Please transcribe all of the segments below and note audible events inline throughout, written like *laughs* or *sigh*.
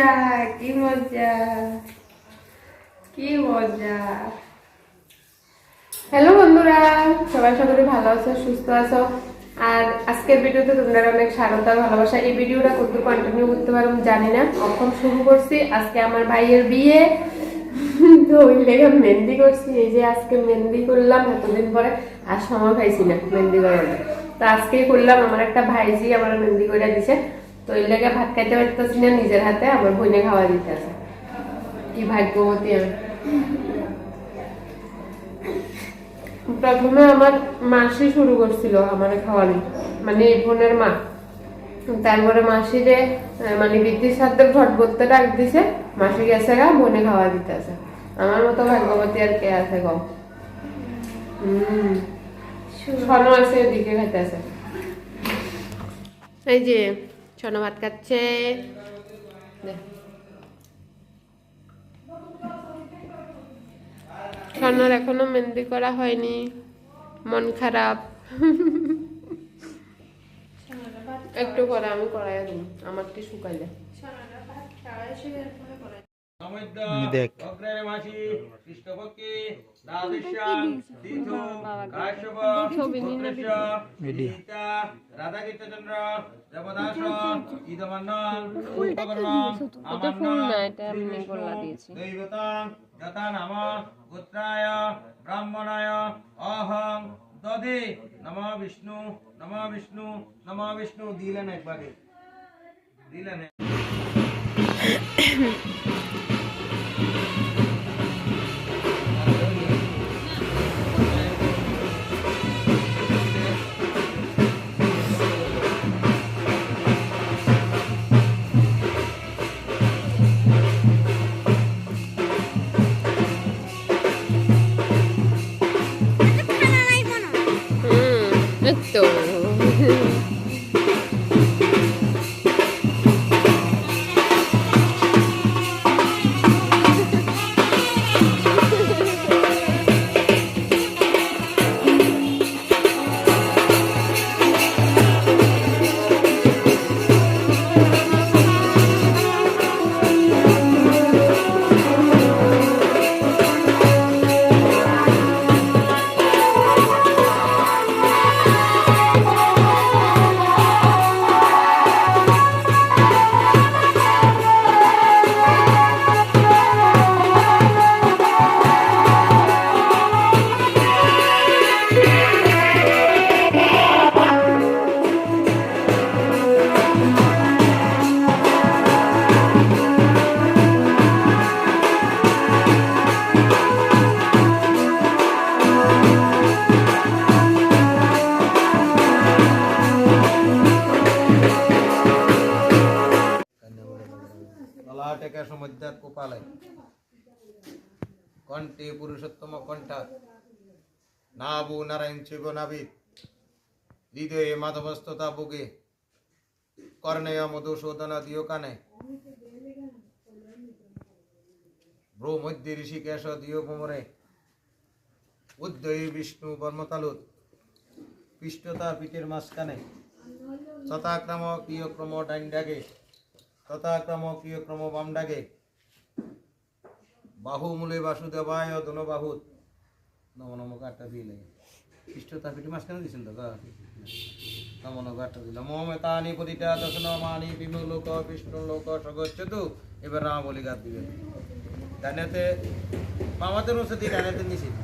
মজা, কি মজা কি মজা। হ্যালো বন্ধুরা, সবাই ভালো আছো, সুস্থ আছো? আর আজকের ভিডিওতে তোমরা অনেক স্বাগত ভালোবাসা। এই ভিডিওটা কত কন্টিনিউ করতে জানি না। শুরু করছি, আজকে আমার ভাইয়ের বিয়ে। তো লেগে মেহেন্দি করছি, এই যে আজকে মেহেন্দি করলাম, এতদিন পরে আর সময় পাইছি না মেহেন্দি করার। তো আজকেই করলাম, আমার একটা ভাইজি আমার মেহেন্দি করে দিছে। তো লেগে ভাত খাইতে পারতেছি না নিজের হাতে আমার বোনে খাওয়া দিতে আছে কি ভাগ্যবতী আমি প্রথমে আমার মাসি শুরু করছিল আমার খাওয়ানি মানে এই বোনের মা। তারপরে মাসিরে মানে বিদ্যুৎ সাধ্যের ঘট করতে ডাক দিছে মাসি গেছে গা বোনে খাওয়া দিতে আছে আমার মতো ভাগ্যবতী আর কে আছে গো? হম আছে এদিকে খাইতে আছে এই যে ছনো ভাত খাচ্ছে দে। ছনোর এখনও মেহেন্দি করা হয়নি। মন খারাপ। *laughs* একটু পরে আমি করাই দিই আমারটি শুকাইলে। দেখ। গোল্লা দিয়েছি দৈবতং যথা নাম পুত্রায় ব্রাহ্মণায় অহং দধে নম বিষ্ণু নম বিষ্ণু নম বিষ্ণু দিলেন একবারে। দিলেন হুম *laughs* ললাটকে সমুদ্রাত কোপালে কণ্ঠে পুরুষোত্তম কণ্ঠা নাবু নারায়ণ শিব নাবিদ হৃদয়ে মাধবস্ততা বুগে কর্ণেয় মধুসূদন দিয় কানে ভ্রু মধ্যে ঋষিকেশ দিয় কোমরে উদ্দয়ী বিষ্ণু বর্মতালুত পৃষ্ঠতা পিঠের মাঝখানে শতাক্রম ক্রিয়ক্রম ডাইন ডাগে তথাক্রম ক্রিয়ক্রম বাম ডাকে বাহু মূলে বাসুদেবায় ধনুবাহুত নম নম কাঠটা দিলে পৃষ্ঠতা পিঠে মাঝখানে দিয়েছেন তো নম নম কাঠটা দিল মমে তানি পদিটা দশন মানি বিমু লোক বিষ্ণু লোক সগচ্ছতু। এবার রাম বলি গাত দিবেন। ডানেতে মামাদের ওষুধ ডানেতে নিষেধ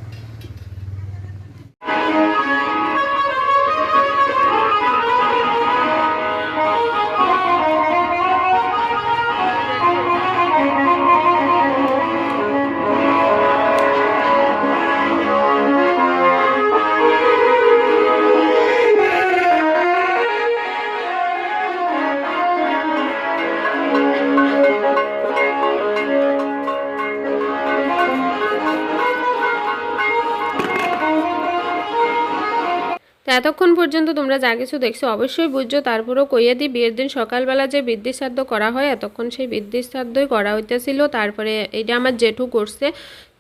তো এতক্ষণ পর্যন্ত তোমরা যা কিছু দেখছ অবশ্যই বুঝছ, তারপরও কইয়া দিই বিয়ের দিন সকালবেলা যে বৃদ্ধিশ্রাদ্ধ করা হয়, এতক্ষণ সেই বৃদ্ধি শ্রাদ্ধই করা হইতেছিল। তারপরে এটা আমার জেঠু করছে।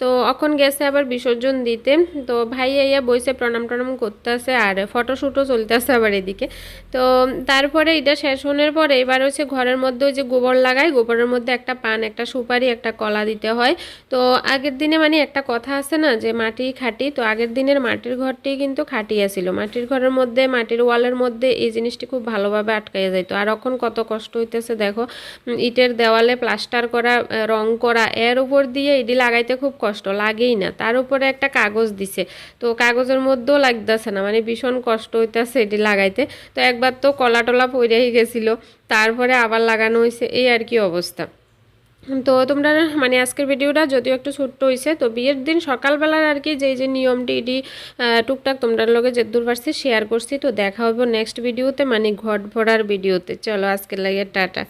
তো এখন গেছে আবার বিসর্জন দিতে। তো ভাই আইয়া বইসে প্রণাম টনাম করতেছে আর ফটোশ্যুটও চলতেছে আবার এদিকে। তো তারপরে এটা শেষ হওয়ার পরে এবার হচ্ছে ঘরের মধ্যে ওই যে গোবর লাগায়, গোবরের মধ্যে একটা পান, একটা সুপারি, একটা কলা দিতে হয়। তো আগের দিনে মানে একটা কথা আছে না যে মাটি খাঁটি, তো আগের দিনের মাটির ঘরটি কিন্তু খাঁটি আছিল। মাটির ঘরের মধ্যে, মাটির ওয়ালের মধ্যে এই জিনিসটি খুব ভালোভাবে আটকাইয়া যাইতো। আর এখন কত কষ্ট হইতেছে দেখো ইটের দেওয়ালে প্লাস্টার করা রং করা, এর উপর দিয়ে এটি লাগাইতে খুব কষ্ট, লাগেই না। তার উপরে একটা কাগজ দিছে। তো কাগজের মধ্যেও লাগতেছে না মানে ভীষণ কষ্ট হইতেছে এটি লাগাইতে। তো একবার তো কলা টলা পইরেই গেছিল, তারপরে আবার লাগানো হয়েছে এই আর কি অবস্থা। তো তোমরা মানে আজকের ভিডিওটা যদিও একটু ছোট্ট হয়েছে তো বিয়ের দিন সকালবেলার আর কি যে যে নিয়মটি এটি টুকটাক তোমরা লগে যে দূর পারছি শেয়ার করছি। তো দেখা হবে নেক্সট ভিডিওতে মানে ঘট ভরার ভিডিওতে চলো আজকের লাগে, টাটা।